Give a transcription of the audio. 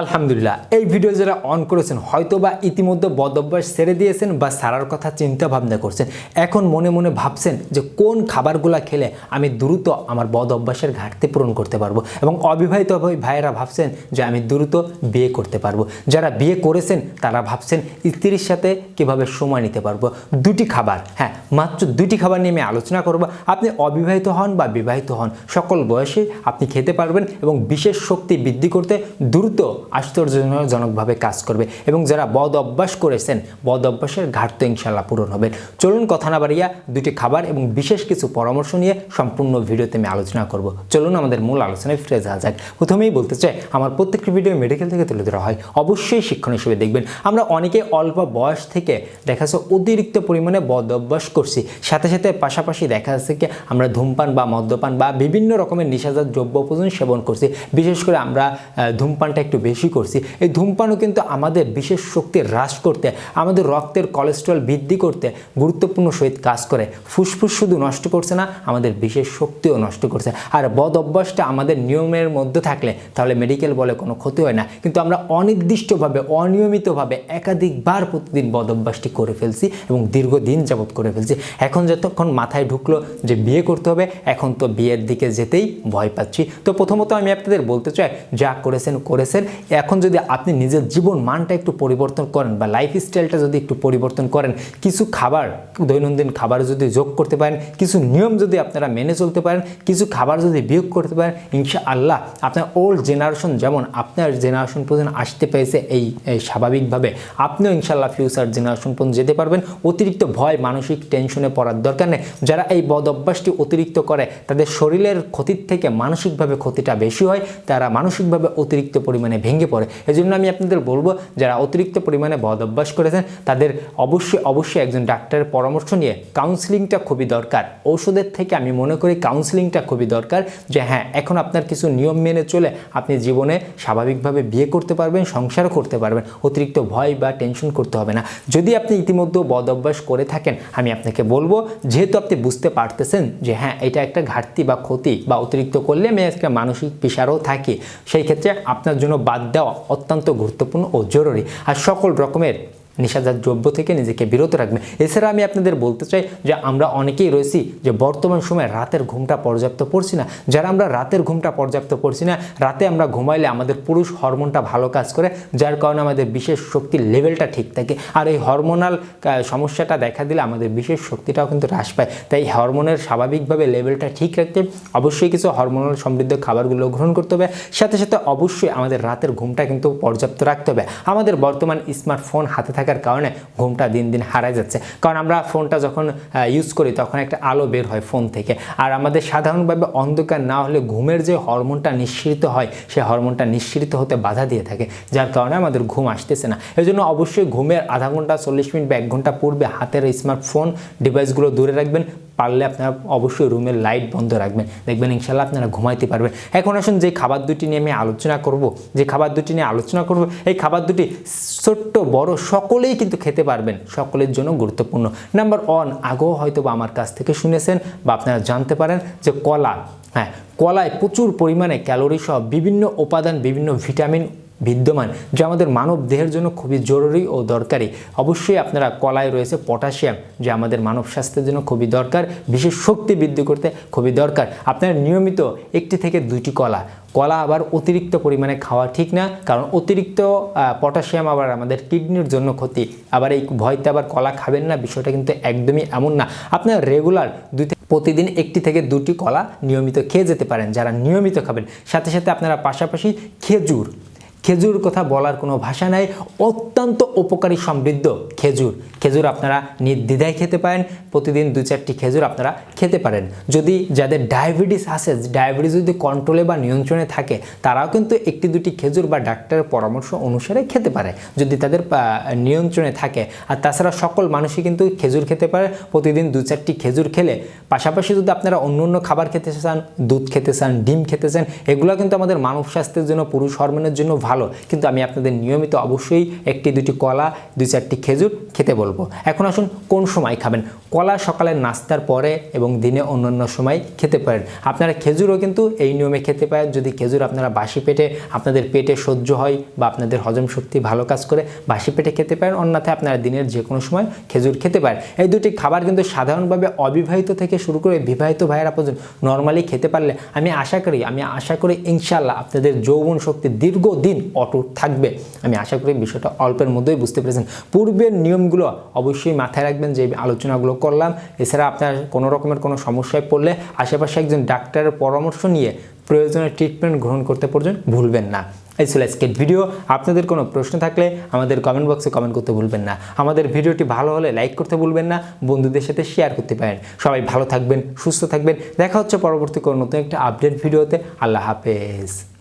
আলহামদুলিল্লাহ, এই ভিডিও যারা অন করেছেন হয়তো বা ইতিমধ্যে বদ অভ্যাস ছেড়ে দিয়েছেন বা সারার কথা চিন্তা ভাবনা করছেন। এখন মনে মনে ভাবছেন যে কোন খাবারগুলো খেলে আমি দ্রুত আমার বদ অভ্যাসের ঘাটতি পূরণ করতে পারব এবং অবিবাহিত ভাইয়েরা ভাবছেন যে আমি দ্রুত বিয়ে করতে পারব। যারা বিয়ে করেছেন, তারা ভাবছেন স্ত্রীর সাথে কীভাবে সময় নিতে পারব। দুটি খাবার হ্যাঁ মাত্র দুটি খাবার নিয়ে আমি আলোচনা করব। আপনি অবিবাহিত হন বা বিবাহিত হন, সকল বয়সে আপনি খেতে পারবেন এবং বিশেষ শক্তি বৃদ্ধি করতে দ্রুত আশ্চর্যজনকভাবে কাজ করবে এবং যারা বদ অভ্যাস করেছেন, বদ অভ্যাসের ঘাটতি ইনশাল্লাহ পূরণ হবে। চলুন কথা না বাড়িয়া দুটি খাবার এবং বিশেষ কিছু পরামর্শ নিয়ে সম্পূর্ণ ভিডিওতে আমি আলোচনা করব। চলুন আমাদের মূল আলোচনায় ফিরে যাওয়া যাক। প্রথমেই বলতে চাই, আমার প্রত্যেকটি ভিডিও মেডিকেল থেকে তুলে ধরা হয়। অবশ্যই শিক্ষণ হিসেবে দেখবেন, আমরা অনেকে অল্প বয়স থেকে দেখা যাচ্ছে অতিরিক্ত পরিমাণে বদ অভ্যাস করছি। সাথে সাথে পাশাপাশি দেখা যাচ্ছে কি, আমরা ধূমপান বা মদ্যপান বা বিভিন্ন রকমের নিশাজাত দ্রব্য সেবন করছি। বিশেষ করে আমরা ধূমপানটা একটু বেশি করছি। এই ধূমপানও কিন্তু আমাদের বিশেষ শক্তি হ্রাস করতে, আমাদের রক্তের কোলেস্ট্রল বৃদ্ধি করতে গুরুত্বপূর্ণ সহিত কাজ করে। ফুসফুস শুধু নষ্ট করছে না, আমাদের বিশেষ শক্তিও নষ্ট করছে। আর বদ অভ্যাসটা আমাদের নিয়মের মধ্যে থাকলে তাহলে মেডিকেল বলে কোনো ক্ষতি হয় না। কিন্তু আমরা অনির্দিষ্টভাবে, অনিয়মিতভাবে একাধিকবার প্রতিদিন বদ অভ্যাসটি করে ফেলছি এবং দীর্ঘদিন যাবৎ করে ফেলছি। এখন যতক্ষণ মাথায় ঢুকলো যে বিয়ে করতে হবে, এখন তো বিয়ের দিকে যেতেই ভয় পাচ্ছি। তো প্রথমত আমি আপনাদের বলতে চাই, যা করেছেন করেছেন। এখন যদি আপনি নিজের জীবন মানটা একটু পরিবর্তন করেন বা লাইফ স্টাইলটা যদি একটু পরিবর্তন করেন, কিছু খাবার, দৈনন্দিন খাবার যদি যোগ করতে পারেন, কিছু নিয়ম যদি আপনারা মেনে চলতে পারেন, কিছু খাবার যদি বিয়োগ করতে পারেন ইনশা আল্লাহ আপনার ওল্ড জেনারেশন যেমন আপনার জেনারেশন পর্যন্ত আসতে এই এই স্বাভাবিকভাবে, আপনিও ইনশাল্লাহ ফিউচার জেনারেশন পর্যন্ত যেতে পারবেন। অতিরিক্ত ভয়, মানসিক টেনশনে পড়ার দরকার নেই। যারা এই বদ অভ্যাসটি অতিরিক্ত করে, তাদের শরীরের ক্ষতির থেকে মানসিকভাবে ক্ষতিটা বেশি হয়, তারা মানসিকভাবে অতিরিক্ত পরিমাণে ভেঙে পড়ে। এই জন্য আমি আপনাদের বলব, যারা অতিরিক্ত পরিমাণে বদ অভ্যাস করেছেন, তাদের অবশ্যই অবশ্যই একজন ডাক্তারের পরামর্শ নিয়ে কাউন্সিলিংটা খুবই দরকার। ঔষধের থেকে আমি মনে করি কাউন্সিলিংটা খুবই দরকার যে হ্যাঁ এখন আপনার কিছু নিয়ম মেনে চলে আপনি জীবনে স্বাভাবিকভাবে বিয়ে করতে পারবেন, সংসারও করতে পারবেন। অতিরিক্ত ভয় বা টেনশন করতে হবে না। যদি আপনি ইতিমধ্যে বদ অভ্যাস করে থাকেন, আমি আপনাকে বলব, যেহেতু আপনি বুঝতে পারতেছেন যে হ্যাঁ এটা একটা ঘাটতি বা ক্ষতি বা অতিরিক্ত করলে আমি একটা মানসিক পেশারও থাকি, সেই ক্ষেত্রে আপনার জন্য বাদ দেওয়া অত্যন্ত গুরুত্বপূর্ণ ও জরুরি। আর সকল রকমের নিশাজাত দ্রব্য থেকে নিজেকে বিরত রাখবে। এছাড়া আমি আপনাদের বলতে চাই যে আমরা অনেকেই রয়েছি যে বর্তমান সময়ে রাতের ঘুমটা পর্যাপ্ত পড়ছি না। যারা আমরা রাতের ঘুমটা পর্যাপ্ত পড়ছি না, রাতে আমরা ঘুমাইলে আমাদের পুরুষ হরমোনটা ভালো কাজ করে, যার কারণে আমাদের বিশেষ শক্তির লেভেলটা ঠিক থাকে। আর এই হরমোনাল সমস্যাটা দেখা দিলে আমাদের বিশেষ শক্তিটাও কিন্তু হ্রাস পায়। তাই হরমোনের স্বাভাবিকভাবে লেভেলটা ঠিক রাখতে অবশ্যই কিছু হরমোনাল সমৃদ্ধ খাবারগুলো গ্রহণ করতে হবে। সাথে সাথে অবশ্যই আমাদের রাতের ঘুমটা কিন্তু পর্যাপ্ত রাখতে হবে। আমাদের বর্তমান স্মার্টফোন হাতে থাকার কারণে ঘুমটা দিন দিন হারায় যাচ্ছে। কারণ আমরা ফোনটা যখন ইউজ করি তখন একটা আলো বের হয় ফোন থেকে। আর আমাদের সাধারণভাবে অন্ধকার না হলে ঘুমের যে হরমোনটা নিঃসৃত হয় সেই হরমোনটা নিঃসৃত হতে বাধা দিয়ে থাকে, যার কারণে আমাদের ঘুম আসতেছে না। এই জন্য অবশ্যই ঘুমের আধা ঘণ্টা চল্লিশ মিনিট বা এক ঘণ্টা পূর্বে হাতের স্মার্টফোন ডিভাইসগুলো দূরে রাখবেন। পারলে আপনারা অবশ্যই রুমের লাইট বন্ধ রাখবেন। দেখবেন ইনশাল্লাহ আপনারা ঘুমাইতে পারবেন। এখন আসুন যে খাবার দুটি নিয়ে আমি আলোচনা করব, যে খাবার দুটি নিয়ে আলোচনা করব, এই খাবার দুটি ছোট্ট, বড়, সকলেই কিন্তু খেতে পারবেন। সকলের জন্য গুরুত্বপূর্ণ। নাম্বার ওয়ান আগেও হয়তো বা আমার কাছ থেকে শুনেছেন বা আপনারা জানতে পারেন যে কলা। হ্যাঁ কলায় প্রচুর পরিমাণে ক্যালোরি সহ বিভিন্ন উপাদান, বিভিন্ন ভিটামিন বিদ্যমান, যা আমাদের মানব দেহের জন্য খুবই জরুরি ও দরকারি। অবশ্যই আপনারা কলায় রয়েছে পটাশিয়াম, যা আমাদের মানব স্বাস্থ্যের জন্য খুবই দরকার, বিশেষ শক্তি বৃদ্ধি করতে খুবই দরকার। আপনার নিয়মিত একটি থেকে দুইটি কলা। কলা আবার অতিরিক্ত পরিমাণে খাওয়া ঠিক না, কারণ অতিরিক্ত পটাশিয়াম আবার আমাদের কিডনির জন্য ক্ষতি। আবার এই ভয়তে আবার কলা খাবেন না, বিষয়টা কিন্তু একদমই এমন না। আপনার রেগুলার দুই প্রতিদিন একটি থেকে দুটি কলা নিয়মিত খেয়ে যেতে পারেন, যারা নিয়মিত খাবেন। সাথে সাথে আপনারা পাশাপাশি খেজুর খেজুর কথা বলার কোনো ভাষা নাই। অত্যন্ত উপকারী সমৃদ্ধ খেজুর। খেজুর আপনারা নির্দ্বিধায় খেতে পারেন। প্রতিদিন দু চারটি খেজুর আপনারা খেতে পারেন। যদি যাদের ডায়াবেটিস আছে, ডায়াবেটিস যদি কন্ট্রোলে বা নিয়ন্ত্রণে থাকে, তারাও কিন্তু একটি দুটি খেজুর বা ডাক্তারের পরামর্শ অনুসারে খেতে পারে। যদি তাদের নিয়ন্ত্রণে থাকে। আর তাছাড়া সকল মানুষই কিন্তু খেজুর খেতে পারে। প্রতিদিন দু চারটি খেজুর খেলে পাশাপাশি যদি আপনারা অন্য অন্য খাবার খেতে চান, দুধ খেতে চান, ডিম খেতে চান, এগুলো কিন্তু আমাদের মানব স্বাস্থ্যের জন্য, পুরুষ হরমোনের জন্য ভালো ভালো। কিন্তু আমি আপনাদের নিয়মিত অবশ্যই একটি, দুটি কলা, দুই চারটি খেজুর খেতে বলব। এখন আসুন কোন সময় খাবেন? কলা সকালে নাস্তার পরে এবং দিনে অন্যান্য সময় খেতে পারেন। আপনারা খেজুরও কিন্তু এই নিয়মে খেতে পারেন। যদি খেজুর আপনারা বাসি পেটে, আপনাদের পেটে সহ্য হয় বা আপনাদের হজম শক্তি ভালো কাজ করে বাসি পেটে খেতে পারেন, অন্যথায় আপনারা দিনের যে কোনো সময় খেজুর খেতে পারেন। এই দুটি খাবার কিন্তু সাধারণভাবে অবিবাহিত থেকে শুরু করে বিবাহিত ভাইয়েরা পর্যন্ত নর্মালি খেতে পারলে আমি আশা করি, আমি আশা করি ইনশাল্লাহ আপনাদের যৌবন শক্তি দীর্ঘদিন অটুট থাকবে। আমি আশা করি বিষয়টা অল্পের মধ্যেই বুঝতে পেরেছেন। পূর্বের নিয়মগুলো অবশ্যই মাথায় রাখবেন যে আলোচনাগুলো করলাম। এছাড়া আপনার কোনো রকমের কোনো সমস্যায় পড়লে আশেপাশে একজন ডাক্তারের পরামর্শ নিয়ে প্রয়োজনীয় ট্রিটমেন্ট গ্রহণ করতে পর্যন্ত ভুলবেন না। এই ছিল আজকের ভিডিও আপনাদের কোনো প্রশ্ন থাকলে আমাদের কমেন্ট বক্সে কমেন্ট করতে ভুলবেন না। আমাদের ভিডিওটি ভালো হলে লাইক করতে ভুলবেন না। বন্ধুদের সাথে শেয়ার করতে পারেন। সবাই ভালো থাকবেন, সুস্থ থাকবেন। দেখা হচ্ছে পরবর্তী কোনো নতুন একটা আপডেট ভিডিওতে আল্লাহ হাফেজ।